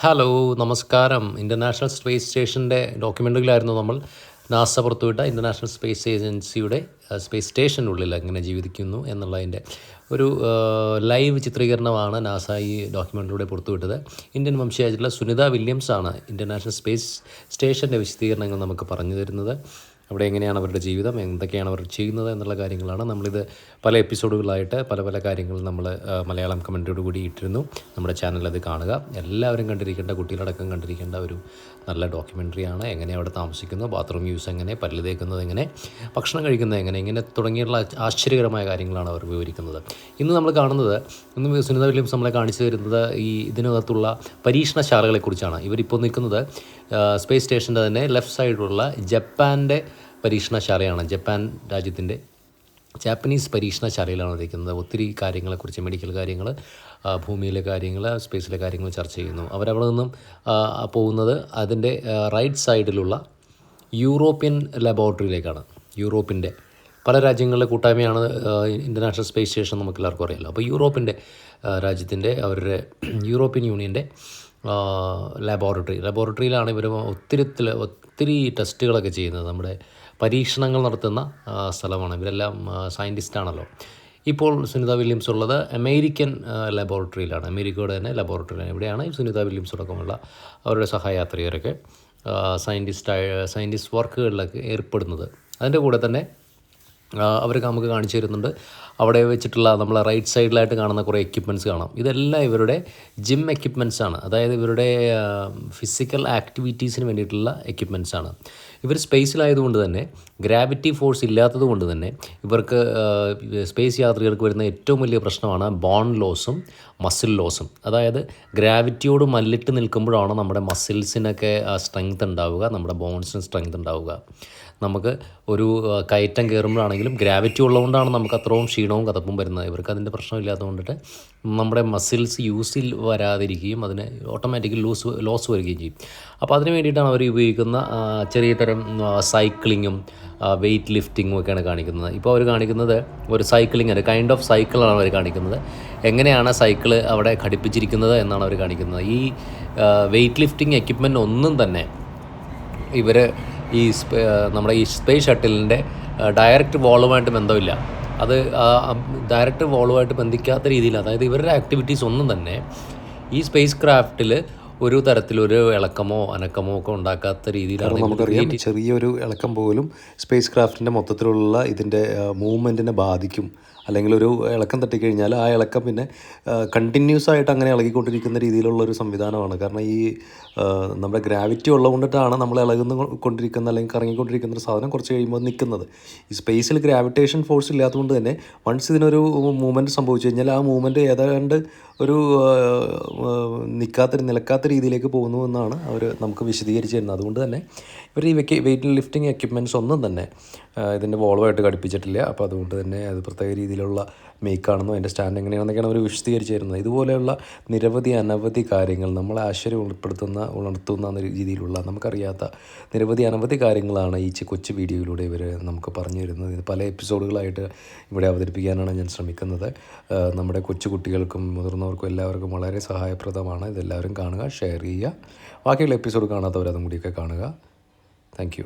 Hello നമസ്കാരം. International space സ്റ്റേഷന്റെ ഡോക്യുമെന്ററിയിലായിരുന്നു നമ്മൾ നാസ പുറത്തുവിട്ട ഇന്റർനാഷണൽ സ്പേസ് ഏജൻസിയുടെ സ്പേസ് സ്റ്റേഷനുള്ളിൽ എങ്ങനെ ജീവിക്കുന്നു എന്നുള്ളതിന്റെ ഒരു ലൈവ് ചിത്രീകരണമാണ് നാസ ഈ ഡോക്യുമെന്ററിലൂടെ പുറത്തുവിട്ടത്. ഇന്ത്യൻ വംശയായിട്ടുള്ള സുനിത വില്യംസ് ആണ് ഇന്റർനാഷണൽ സ്പേസ് സ്റ്റേഷന്റെ വിശദീകരണങ്ങൾ നമുക്ക് പറഞ്ഞു തരുന്നത്. അവിടെ എങ്ങനെയാണ് അവരുടെ ജീവിതം എന്തൊക്കെയാണ് അവർ ചെയ്യുന്നത് എന്നുള്ള കാര്യങ്ങളാണ് നമ്മളിത് പല എപ്പിസോഡുകളായിട്ട് പല പല കാര്യങ്ങൾ നമ്മൾ മലയാളം കമന്റോട് കൂടി ഇട്ടിരുന്നു. നമ്മുടെ ചാനൽ അത് കാണുക. എല്ലാവരും കണ്ടിരിക്കേണ്ട കുട്ടികളടക്കം കണ്ടിരിക്കേണ്ട ഒരു നല്ല ഡോക്യുമെന്ററിയാണ്. എങ്ങനെ അവിടെ താമസിക്കുന്നു ബാത്റൂം യൂസ് എങ്ങനെ പല്ല് തേക്കുന്നത് എങ്ങനെ ഭക്ഷണം കഴിക്കുന്നത് എങ്ങനെ ഇങ്ങനെ തുടങ്ങിയുള്ള ആശ്ചര്യകരമായ കാര്യങ്ങളാണ് അവർ വിവരിക്കുന്നത്. ഇന്ന് നമ്മൾ കാണുന്നത് ഇന്ന് സുനിത വില്യംസ് നമ്മളെ കാണിച്ചു തരുന്നത് ഈ ഇതിനകത്തുള്ള പരീക്ഷണശാലകളെക്കുറിച്ചാണ്. ഇവരിപ്പോൾ നിൽക്കുന്നത് സ്പേസ് സ്റ്റേഷന്റെ തന്നെ ലെഫ്റ്റ് സൈഡിലുള്ള ജപ്പാന്റെ പരീക്ഷണശാലയാണ് ജപ്പാൻ രാജ്യത്തിന്റെ ജാപ്പനീസ് പരീക്ഷണശാലയിലാണ് ഇരിക്കുന്നത് ഒത്തിരി കാര്യങ്ങളെക്കുറിച്ച് മെഡിക്കൽ കാര്യങ്ങൾ ഭൂമിയിലെ കാര്യങ്ങൾ സ്പേസിലെ കാര്യങ്ങൾ ചർച്ച ചെയ്യുന്നു. അവരവിടെ നിന്നും പോകുന്നത് അതിന്റെ റൈറ്റ് സൈഡിലുള്ള യൂറോപ്യൻ ലബോറട്ടറിയിലേക്കാണ് യൂറോപ്പിന്റെ പല രാജ്യങ്ങളിലെ കൂട്ടായ്മയാണ് ഇന്റർനാഷണൽ സ്പേസ് സ്റ്റേഷൻ നമുക്ക് എല്ലാവർക്കും അറിയാമല്ലോ അപ്പോൾ യൂറോപ്പിന്റെ രാജ്യത്തിന്റെ അവരുടെ യൂറോപ്യൻ യൂണിയന്റെ ലബോറട്ടറി ലബോറട്ടറിയിലാണ് ഇവർ ഒത്തിരി ഒത്തിരി ടെസ്റ്റുകളൊക്കെ ചെയ്യുന്നത്. നമ്മുടെ പരീക്ഷണങ്ങൾ നടത്തുന്ന സ്ഥലമാണ്. ഇവരെല്ലാം സയന്റിസ്റ്റാണല്ലോ ഇപ്പോൾ സുനിത വില്യംസ് ഉള്ളത് അമേരിക്കൻ ലബോറട്ടറിയിലാണ് അമേരിക്കയുടെ തന്നെ ലബോറട്ടറിയിലാണ് ഇവിടെയാണ് സുനിത വില്യംസ് അടക്കമുള്ള അവരുടെ സഹയാത്രികരൊക്കെ സയന്റിസ്റ്റ് സയന്റിസ്റ്റ് വർക്കുകളിലൊക്കെ ഏർപ്പെടുന്നത്. അതിന്റെ കൂടെ തന്നെ അവർ നമുക്ക് കാണിച്ചു തരുന്നുണ്ട്. അവിടെ വെച്ചിട്ടുള്ള നമ്മളെ റൈറ്റ് സൈഡിലായിട്ട് കാണുന്ന കുറേ എക്യുപ്മെന്റ്സ് കാണാം. ഇതെല്ലാം ഇവരുടെ ജിം എക്യുപ്മെന്റ്സ് ആണ്. അതായത് ഇവരുടെ ഫിസിക്കൽ ആക്ടിവിറ്റീസിന് വേണ്ടിയിട്ടുള്ള എക്യുപ്മെന്റ്സ് ആണ്. ഇവർ സ്പേസിലായതുകൊണ്ട് തന്നെ ഗ്രാവിറ്റി ഫോഴ്സ് ഇല്ലാത്തതുകൊണ്ട് തന്നെ ഇവർക്ക് സ്പേസ് യാത്രികർക്ക് വരുന്ന ഏറ്റവും വലിയ പ്രശ്നമാണ് ബോൺ ലോസും മസിൽ ലോസും അതായത് ഗ്രാവിറ്റിയോട് മല്ലിട്ട് നിൽക്കുമ്പോഴാണ് നമ്മുടെ മസിൽസിനൊക്കെ സ്ട്രെങ്ത് ഉണ്ടാവുക നമ്മുടെ ബോൺസിന് സ്ട്രെങ്ത് ഉണ്ടാവുക. നമുക്ക് ഒരു കയറ്റം കയറ്റം കയറുമ്പോഴാണെങ്കിലും ഗ്രാവിറ്റി ഉള്ളതുകൊണ്ടാണ് നമുക്ക് അത്രയും ക്ഷീണവും കതപ്പും വരുന്നത്. ഇവർക്ക് അതിന്റെ പ്രശ്നമില്ലാത്തതുകൊണ്ടിട്ട് നമ്മുടെ മസിൽസ് യൂസിൽ വരാതിരിക്കുകയും അതിന് ഓട്ടോമാറ്റിക്കലി ലൂസ് ലോസ് വരികയും ചെയ്യും. അപ്പോൾ അതിന് വേണ്ടിയിട്ടാണ് അവർ ഉപയോഗിക്കുന്ന ചെറിയ തരം സൈക്ലിങ്ങും വെയിറ്റ് ലിഫ്റ്റിങ്ങും ഒക്കെയാണ് കാണിക്കുന്നത്. ഇപ്പോൾ അവർ കാണിക്കുന്നത് ഒരു സൈക്ലിംഗ് ഒരു കൈൻഡ് ഓഫ് സൈക്കിളാണ് അവർ കാണിക്കുന്നത്. എങ്ങനെയാണ് സൈക്കിൾ അവിടെ ഘടിപ്പിച്ചിരിക്കുന്നത് എന്നാണ് അവർ കാണിക്കുന്നത്. ഈ വെയിറ്റ് ലിഫ്റ്റിംഗ് എക്യുപ്മെന്റ് ഒന്നും തന്നെ ഇവർ ഈ നമ്മുടെ ഈ സ്പേസ് ഷട്ടിലിന്റെ ഡയറക്റ്റ് വോളുമായിട്ട് ബന്ധമില്ല. അത് ഡയറക്റ്റ് വോളുമായിട്ട് ബന്ധിക്കാത്ത രീതിയിൽ അതായത് ഇവരുടെ ആക്ടിവിറ്റീസ് ഒന്നും തന്നെ ഈ സ്പേസ് ക്രാഫ്റ്റിൽ ഒരു തരത്തിലൊരു ഇളക്കമോ അനക്കമോ ഒക്കെ ഉണ്ടാക്കാത്ത രീതിയിലാണ് നമുക്കറിയാം ചെറിയൊരു ഇളക്കം പോലും സ്പേസ് ക്രാഫ്റ്റിന്റെ മൊത്തത്തിലുള്ള ഇതിന്റെ മൂവ്മെന്റിനെ ബാധിക്കും. അല്ലെങ്കിൽ ഒരു ഇളക്കം തട്ടിക്കഴിഞ്ഞാൽ ആ ഇളക്കം പിന്നെ കണ്ടിന്യൂസ് ആയിട്ട് അങ്ങനെ ഇളകിക്കൊണ്ടിരിക്കുന്ന രീതിയിലുള്ള ഒരു സംവിധാനമാണ്. കാരണം ഈ നമ്മുടെ ഗ്രാവിറ്റി ഉള്ളതുകൊണ്ടിട്ടാണ് നമ്മൾ ഇളകുന്ന കൊണ്ടിരിക്കുന്ന അല്ലെങ്കിൽ കറങ്ങിക്കൊണ്ടിരിക്കുന്ന ഒരു സാധനം കുറച്ച് കഴിയുമ്പോൾ നിൽക്കുന്നത്. ഈ സ്പേസിൽ ഗ്രാവിറ്റേഷൻ ഫോഴ്സ് ഇല്ലാത്തതുകൊണ്ട് തന്നെ വൺസ് ഇതിനൊരു മൂവ്മെന്റ് സംഭവിച്ചു കഴിഞ്ഞാൽ ആ മൂവ്മെന്റ് ഏതാണ്ട് ഒരു നിൽക്കാത്ത നിലക്കാത്ത രീതിയിലേക്ക് പോകുന്നു എന്നാണ് അവർ നമുക്ക് വിശദീകരിച്ച് തരുന്നത്. അതുകൊണ്ട് തന്നെ ഇവർ ഈ വെയിറ്റ് ലിഫ്റ്റിംഗ് എക്യുപ്മെന്റ്സ് ഒന്നും തന്നെ ഇതിന്റെ വോൾവായിട്ട് ഘടിപ്പിച്ചിട്ടില്ല. അപ്പോൾ അതുകൊണ്ട് തന്നെ അത് പ്രത്യേക രീതിയിലുള്ള മേക്കാണെന്നോ അതിന്റെ സ്റ്റാൻഡ് എങ്ങനെയാണെന്നൊക്കെയാണ് അവർ വിശദീകരിച്ച് തരുന്നത് ഇതുപോലെയുള്ള നിരവധി അനവധി കാര്യങ്ങൾ നമ്മളെ ആശ്ചര്യം ഉൾപ്പെടുത്തുന്ന ഉണർത്തുന്ന രീതിയിലുള്ള നമുക്കറിയാത്ത നിരവധി അനവധി കാര്യങ്ങളാണ് ഈ കൊച്ചു വീഡിയോയിലൂടെ ഇവർ നമുക്ക് പറഞ്ഞു തരുന്നത്. ഇത് പല എപ്പിസോഡുകളായിട്ട് ഇവിടെ അവതരിപ്പിക്കാനാണ് ഞാൻ ശ്രമിക്കുന്നത്. നമ്മുടെ കൊച്ചു കുട്ടികൾക്കും മുതിർന്നവർക്കും എല്ലാവർക്കും വളരെ സഹായപ്രദമാണ്. ഇതെല്ലാവരും കാണുക ഷെയർ ചെയ്യുക. ബാക്കിയുള്ള എപ്പിസോഡ് കാണാത്തവർ അതും കൂടിയൊക്കെ കാണുക. താങ്ക്